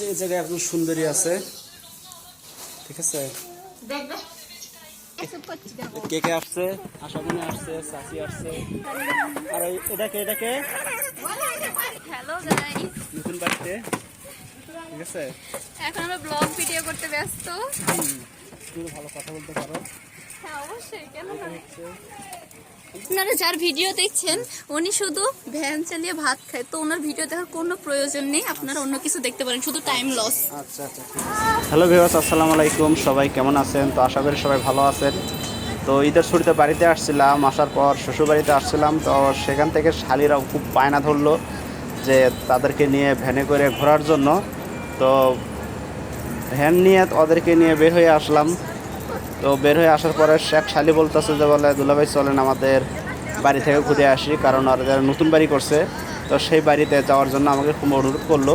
এই জায়গায় একজন সুন্দরী আছে। ঠিক আছে? কে কে আসছে? আশামণি আসছে চাচি আসছে। আর এই- এটা কে এটা কে? নতুন বাড়িতে। ঠিক আছে? এখন আমরা ব্লগ ভিডিও করতে ব্যস্ত। তুমি ভালো কথা বলতে পারো। হ্যাঁ অবশ্যই কেন আপনারা যার ভিডিও দেখছেন উনি শুধু ভ্যান চালিয়ে ভাত খায়। তো ওনার ভিডিও দেখার কোনো প্রয়োজন নেই আপনারা অন্য কিছু দেখতে পারেন শুধু টাইম লস আচ্ছা আচ্ছা হ্যালো ভিউয়ার্স আসসালামু আলাইকুম সবাই কেমন আছেন? তো আশা করি সবাই ভালো আছেন। তো ঈদের ছুটিতে বাড়িতে আসছিলাম আসার পর শ্বশুর বাড়িতে আসছিলাম তো সেখান থেকে শালিরাও খুব বায়না ধরলো যে তাদেরকে নিয়ে ভ্যানে করে ঘোরার জন্য। তো ভ্যান নিয়ে ওদেরকে নিয়ে বের হয়ে আসলাম। তো বের হয়ে আসার পরে শেখ শালি বলতেছে যে, বলে দুলাভাই, চলেন আমাদের বাড়ি থেকে ঘুরে আসি, কারণ ওরা যারা নতুন বাড়ি করছে, তো সেই বাড়িতে যাওয়ার জন্য আমাকে খুব অনুরোধ করল।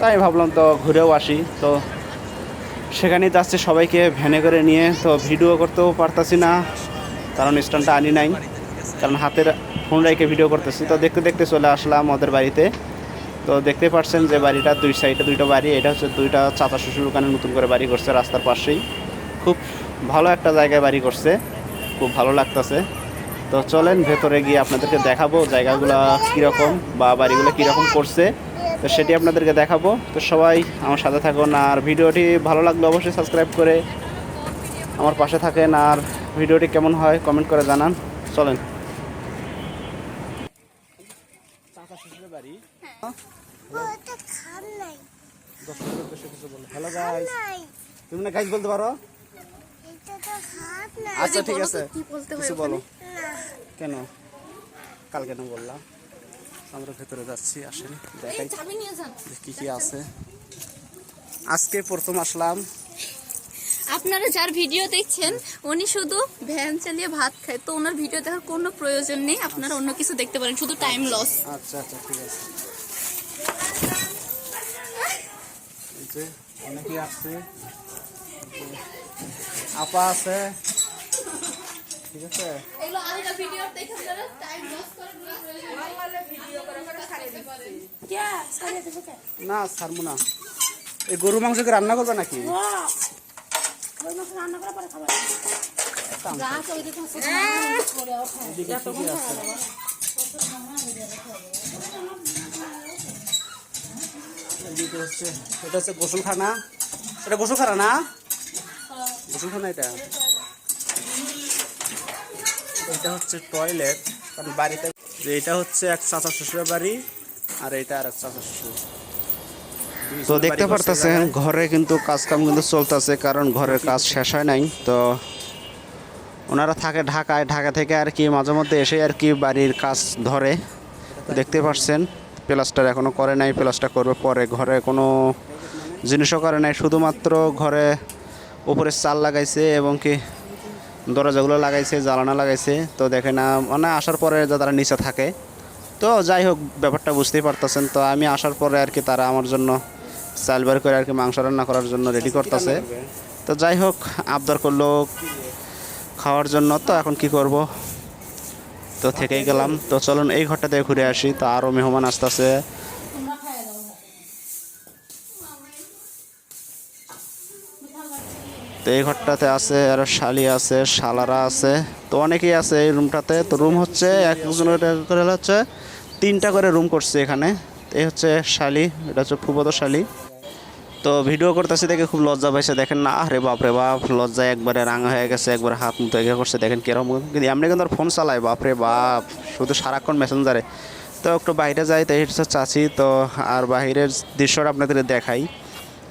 তাই ভাবলাম, তো ঘুরেও আসি। তো সেখানেই যাচ্ছি সবাইকে ভ্যানে করে নিয়ে। তো ভিডিও করতেও পারতাছি না, কারণ স্ট্যান্ডটা আনি নাই, কারণ হাতের ফোন রেখে ভিডিও করতেছি। তো দেখতে দেখতে চলে আসলাম ওদের বাড়িতে। তো দেখতে পাচ্ছেন যে, বাড়িটা দুই সাইডে দুইটা বাড়ি, এটা হচ্ছে দুইটা চাচা শ্বশুর ওখানে নতুন করে বাড়ি করছে রাস্তার পাশেই। খুব ভালো একটা জায়গায় বাড়ি করছে। খুব ভালো লাগতেছে। তো চলেন ভেতরে গিয়ে আপনাদেরকে দেখাবো জায়গাগুলো কীরকম বা বাড়িগুলো কীরকম করছে। তো সেটি আপনাদেরকে দেখাবো। তো সবাই আমার সাথে থাকুন আর ভিডিওটি ভালো লাগলে অবশ্যই সাবস্ক্রাইব করে আমার পাশে থাকেন আর ভিডিওটি কেমন হয় কমেন্ট করে জানান। চলেন। বাড়ি? ওটা খান নাই। দর্শকদের উদ্দেশ্যে কিছু বলো। হ্যালো গাইস তুমি না গাইস বলতে পারো? আচ্ছা ঠিক আছে। কিছু বলো। কেন? কাল কেন বললাম? আমরা ভেতরে যাচ্ছি আসেন দেখাই। কি কি আছে। আজকে প্রথম আসলাম। আপনারা যার ভিডিও দেখছেন উনি শুধু ভ্যান চালিয়ে ভাত খায়। তো ওনার ভিডিও দেখার কোনো প্রয়োজন নেই। আপনারা অন্য কিছু দেখতে পারেন শুধু টাইম লস আচ্ছা আচ্ছা ঠিক আছে। এই যে অনেকেই আসছে। আপা আছে। ঠিক আছে? এগুলো আলাদা ভিডিও দেখে আপনারা টাইম লস করার কোনো প্রয়োজন নেই। না ছাড়বো না। এই গরু মাংস কি রান্না করবে নাকি? এদিকে কি কি আছে? এদিকে হচ্ছে এটা হচ্ছে গোসলখানা। এটা গোসলখানা না? এটা এটা হচ্ছে টয়লেট কারণ বাড়িতে যে এটা হচ্ছে এক চাচা শ্বশুরের বাড়ি আর এটা আর এক চাচা শ্বশুর। তো দেখতে পারতেছেন ঘরে কিন্তু কাজ কাম কিন্তু চলতেছে কারণ ঘরের কাজ শেষ হয় নাই। তো ওনারা থাকে ঢাকায় ঢাকা থেকে আর কি মাঝে মধ্যে এসে আর কি বাড়ির কাজ ধরে। দেখতে পাচ্ছেন প্লাস্টার এখনও করে নাই প্লাস্টার করবে পরে। ঘরে কোনো জিনিসও করে নাই শুধুমাত্র ঘরে উপরে চাল লাগাইছে এবং কি দরজাগুলো লাগাইছে, জ্বালানা লাগাইছে। তো দেখে না মানে আসার পরে তারা নিচে থাকে। তো যাই হোক, ব্যাপারটা বুঝতেই পারতেছেন। তো আমি আসার পরে আর কি তারা আমার জন্য চাল বার করে আর কি মাংস রান্না করার জন্য রেডি করতেছে। তো যাই হোক, আবদার করল খাওয়ার জন্য। তো এখন কি করব? তো থেকেই গেলাম। তো চলুন, এই ঘরটা থেকে ঘুরে আসি। তো আরও মেহমান আসতেছে। তো এই ঘরটাতে আছে, আর শালি আছে, শালারা আছে। তো অনেকেই আছে এই রুমটাতে। তো রুম হচ্ছে, একজনের করে হচ্ছে, তিনটা করে রুম করছে এখানে। এই হচ্ছে শালি, এটা হচ্ছে ফুবত শালি। তো ভিডিও করতেছে দেখে খুব লজ্জা পাইছে। দেখেন না, আরে বাপ রে বাপ, লজ্জায় একবারে রাঙা হয়ে গেছে, একবারে হাত মুতো এগিয়ে করছে। দেখেন কীরকম কিন্তু এমনি কিন্তু আর ফোন চালায়, বাপ রে বাপ। শুধু সারাক্ষণ মেসেঞ্জারে তো একটু বাইরে যাই, তো হচ্ছে চাচি। তো আর বাহিরের দৃশ্যটা আপনাদের দেখাই।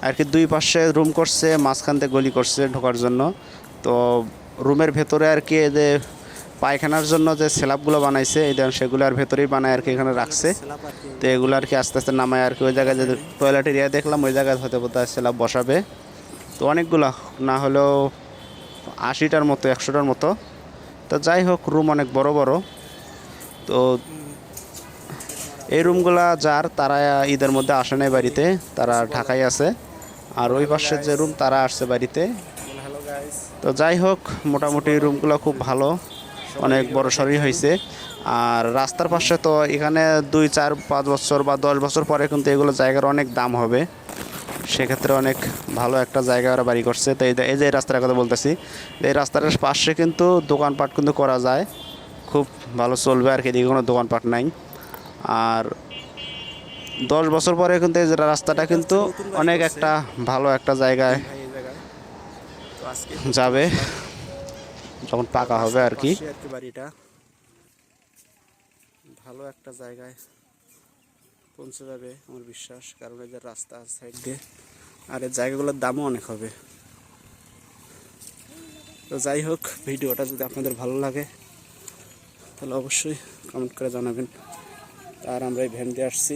আর কি দুই পাশে রুম করছে, মাঝখান গলি করছে ঢোকার জন্য। তো রুমের ভেতরে আর কি এই যে পায়খানার জন্য যে স্ল্যাবগুলো বানাইছে, এই দেখেন সেগুলো আর ভেতরেই বানায় আর কি এখানে রাখছে। তো এগুলো আর কি আস্তে আস্তে নামায় আর কি ওই জায়গায় যে টয়লেট এরিয়া দেখলাম, ওই জায়গায় হতে বোধ হয় স্ল্যাব বসাবে। তো অনেকগুলো, না হলেও আশিটার মতো, একশোটার মতো। তো যাই হোক, রুম অনেক বড় বড়। তো এই রুমগুলা যার, তারা ঈদের মধ্যে আসে নাই বাড়িতে, তারা ঢাকায় আছে। আর ওই পাশের যে রুম তারা আসছে বাড়িতে। তো যাই হোক, মোটামুটি রুমগুলো খুব ভালো, অনেক বড় সরই হয়েছে। আর রাস্তার পাশে তো এখানে দুই, চার, পাঁচ বছর বা দশ বছর পরে কিন্তু এগুলো জায়গার অনেক দাম হবে। সেক্ষেত্রে অনেক ভালো একটা জায়গা ওরা বাড়ি করছে। তো এই যে- রাস্তার কথা বলতেছি, এই রাস্তাটার পাশে কিন্তু দোকানপাট কিন্তু করা যায়। খুব ভালো চলবে আর কি, এদিকে কোনো দোকানপাট নাই। আর দশ বছর পরে কিন্তু এই রাস্তাটা কিন্তু অনেক একটা ভালো একটা জায়গায় যাবে। যখন পাকা হবে আর কি। বাড়িটা। ভালো একটা জায়গায় পৌঁছে যাবে আমার বিশ্বাস, কারণ এই যে রাস্তা সাইড দিয়ে, আর এই জায়গাগুলোর দামও অনেক হবে। তো যাই হোক, ভিডিওটা যদি আপনাদের ভালো লাগে, তাহলে অবশ্যই কমেন্ট করে জানাবেন। আর আমরা এই ভ্যান দিয়ে আসছি।